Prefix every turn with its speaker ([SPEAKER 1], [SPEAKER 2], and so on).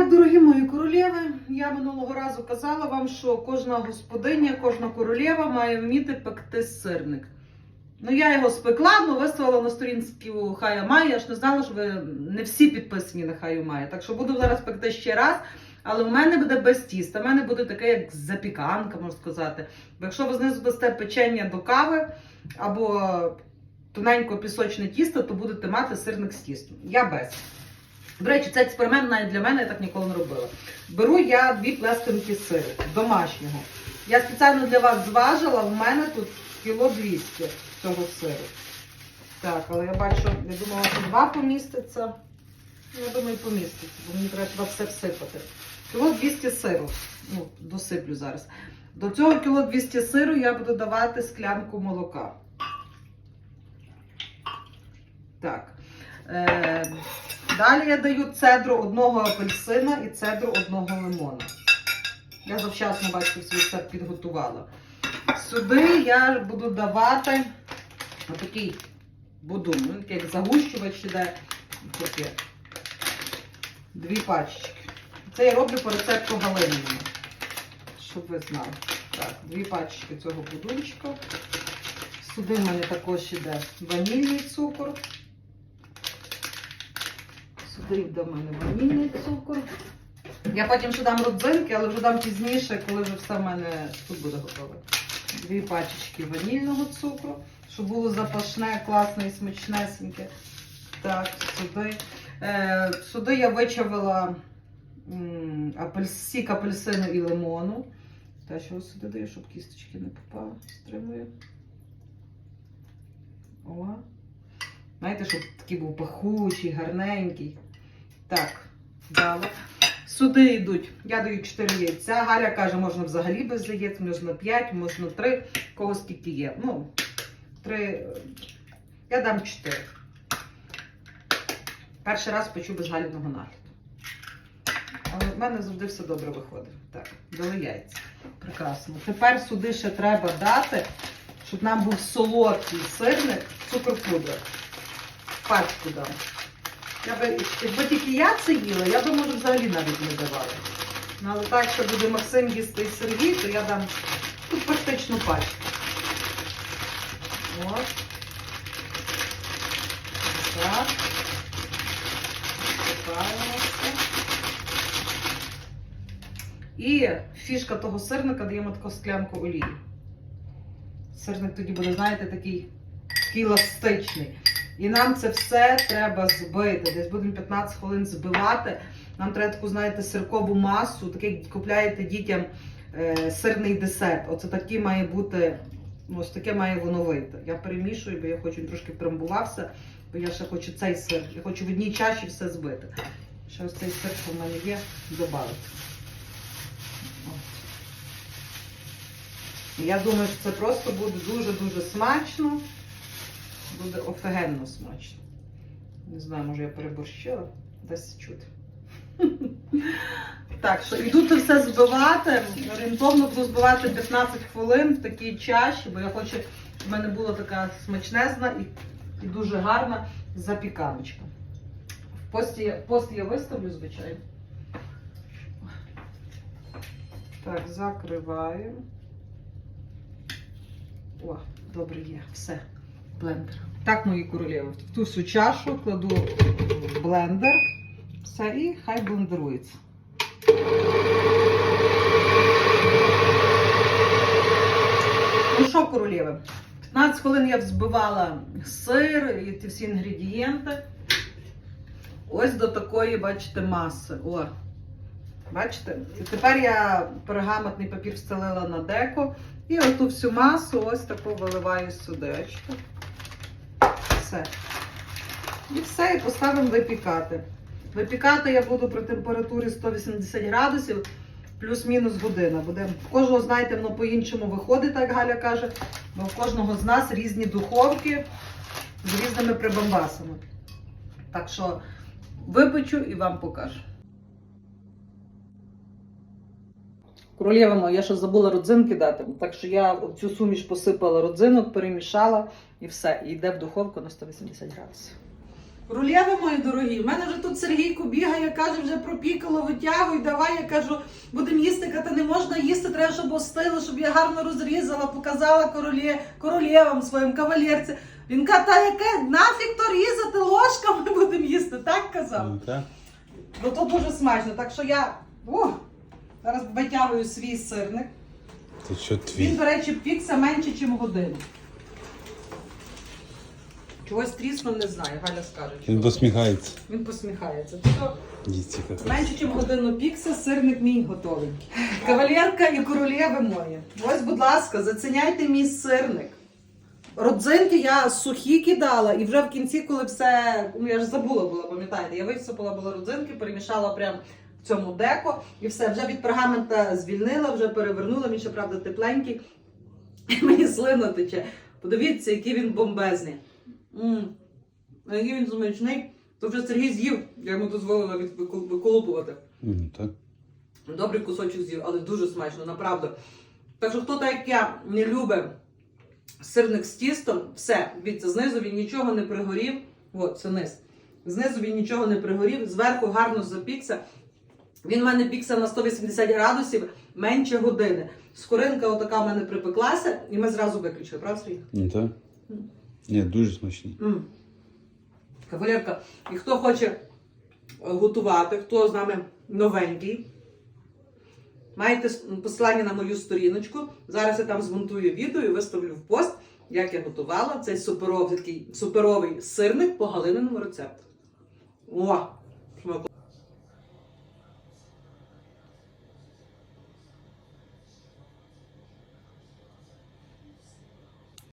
[SPEAKER 1] Так, дорогі мої королеви, я минулого разу казала вам, що кожна господиня, кожна королева має вміти пекти сирник. Ну, я його спекла, ну виставила на сторінці Хая Має. Я ж не знала, що ви не всі підписані на Хаю Має. Так що буду зараз пекти ще раз. Але в мене буде без тіста. У мене буде таке, як запіканка, можна сказати. Бо якщо ви знизу дасте печення до кави або тоненько пісочне тісто, то будете мати сирник з тістом. Я без. До речі, цей експеримент навіть для мене я так ніколи не робила. Беру я дві пластинки сиру домашнього. Я спеціально для вас зважила, в мене тут кіло 200 цього сиру. Так, але я бачу, я думала, що два поміститься. Ну, Я думаю, поміститься, бо мені треба все всипати. Кіло 200 сиру. Ну, досиплю зараз. До цього кіло 200 сиру я буду давати склянку молока. Так. Е, далі я даю цедру одного апельсина і цедру одного лимона. Я завчасно, бачите, свій все підготувала. Сюди я буду давати отакий будун, ну, як загущувач іде. Таке. Дві пачечки. Це я роблю по рецепту Галинина. Щоб ви знали. Так, дві пачечки цього будунчика. Сюди в мене також іде ванільний цукор. Сюди йде в мене ванільний цукор. Я потім ще дам родзинки, але вже дам пізніше, коли вже все в мене тут буде готове. Дві пачечки ванільного цукру, щоб було запашне, класне і смачнесеньке. Так, сюди. Е, сюди я вичавила апель- сік апельсину і лимону. Те, що сюди даю, щоб кісточки не попали. Стримую. О. Знаєте, щоб такий був пахучий, гарненький. Так, далі. Сюди йдуть. Я даю 4 яйця. Галя каже, можна взагалі без яєць, можна 5, можна 3, кого скільки є. Ну, 3. Я дам 4. Перший раз печу без галіного нагляду. Але в мене завжди все добре виходить. Так, дали яйця. Прекрасно. Тепер сюди ще треба дати, щоб нам був солодкий сирник, цукор пудра. Пачку дам. Я би, якби тільки я це їла, я би, може, взагалі навіть не давала. Ну, але так, що буде Максим їсти і Сергій, то я дам тут практично пачку. От. Так. Посипаємося. І фішка того сирника даємо таку склянку олії. Сирник тоді буде, знаєте, такий еластичний. І нам це все треба збити. Десь будемо 15 хвилин збивати. Нам треба таку, знаєте, сиркову масу, такий купляєте дітям е, сирний десерт. Оце такий має бути, ну, ось таке має воно вийти. Я перемішую, бо я хочу трошки втрамбувався, бо я ще хочу цей сир. Я хочу в одній чаші все збити. Ще ось цей сир, що в мене є, додати. Я думаю, що це просто буде дуже-дуже смачно. Буде офігенно смачно. Не знаю, може я переборщила. Десь чути. Так, що іду це все збивати. Орієнтовно буду збивати 15 хвилин в такій чаші, бо я хочу, щоб в мене була така смачнезна і, і дуже гарна запіканочка. В пості, пост я виставлю, звичайно. Так, закриваю. О, добре є, все. Блендер. Так, мої королеви, в ту всю чашу кладу в блендер. Все, і хай блендерується. Ну що, королеви, 15 хвилин я взбивала сир і ті всі інгредієнти. Ось до такої, бачите, маси. О, бачите? І тепер я пергаментний папір встелила на деко. І оту всю масу ось таку виливаю сюди. Все. І все, і поставимо випікати. Випікати я буду при температурі 180 градусів плюс-мінус година. Буде кожного, знаєте, воно по-іншому виходить, так Галя каже, бо в кожного з нас різні духовки з різними прибамбасами. Так що випечу і вам покажу. Королєва моя, я ще забула родзинки дати. Так що я в цю суміш посипала родзинок, перемішала і все. І йде в духовку на 180 градусів. Рулєви мої дорогі, в мене вже тут Сергійко бігає, каже, вже пропікало, витягуй, давай. Я кажу, будемо їсти, ката не можна їсти, треба, щоб остило, щоб я гарно розрізала, показала королє, королєвам своїм кавалерці. Він каже, та яке нафіг то різати, ложками будемо їсти, так казав.
[SPEAKER 2] Ну, так.
[SPEAKER 1] Ну то дуже смачно. Так що я о, зараз витягую свій сирник.
[SPEAKER 2] Ти що
[SPEAKER 1] Він, до речі, пікся менше, ніж годину. Чогось тріснув, не знаю, Галя скаже.
[SPEAKER 2] Він посміхається.
[SPEAKER 1] Він посміхається. Тобто менше, ніж годину пікся, сирник мій готовий. Кавалерка і королєви мої. Ось, будь ласка, заціняйте мій сирник. Родзинки я сухі кидала, і вже в кінці, коли все, ну я ж забула була, пам'ятаєте, я висипала була родзинки, перемішала прямо в цьому деко, і все, вже від пергамента звільнила, вже перевернула, він ще, правда, тепленький. І мені слина тече. Подивіться, який він бомбезний. А який він смачний. То вже Сергій з'їв, я йому дозволила виколупувати.
[SPEAKER 2] Ну, так.
[SPEAKER 1] Добрий кусочок з'їв, але дуже смачно, направду. Так що хто так як я не любить сирник з тістом, все, дивіться, знизу він нічого не пригорів. От, це низ. Знизу він нічого не пригорів, зверху гарно запікся. Він в мене пікся на 180 градусів менше години. Скоринка отака в мене припеклася, і ми зразу виключили, правда, Сергій?
[SPEAKER 2] Ну, так. Ні, дуже смачний.
[SPEAKER 1] М. Кавалерка, і хто хоче е, готувати, хто з нами новенький, маєте с- посилання на мою сторіночку. Зараз я там змонтую відео і виставлю в пост, як я готувала цей суперовий, такий суперовий сирник по галининому рецепту. О! смаку.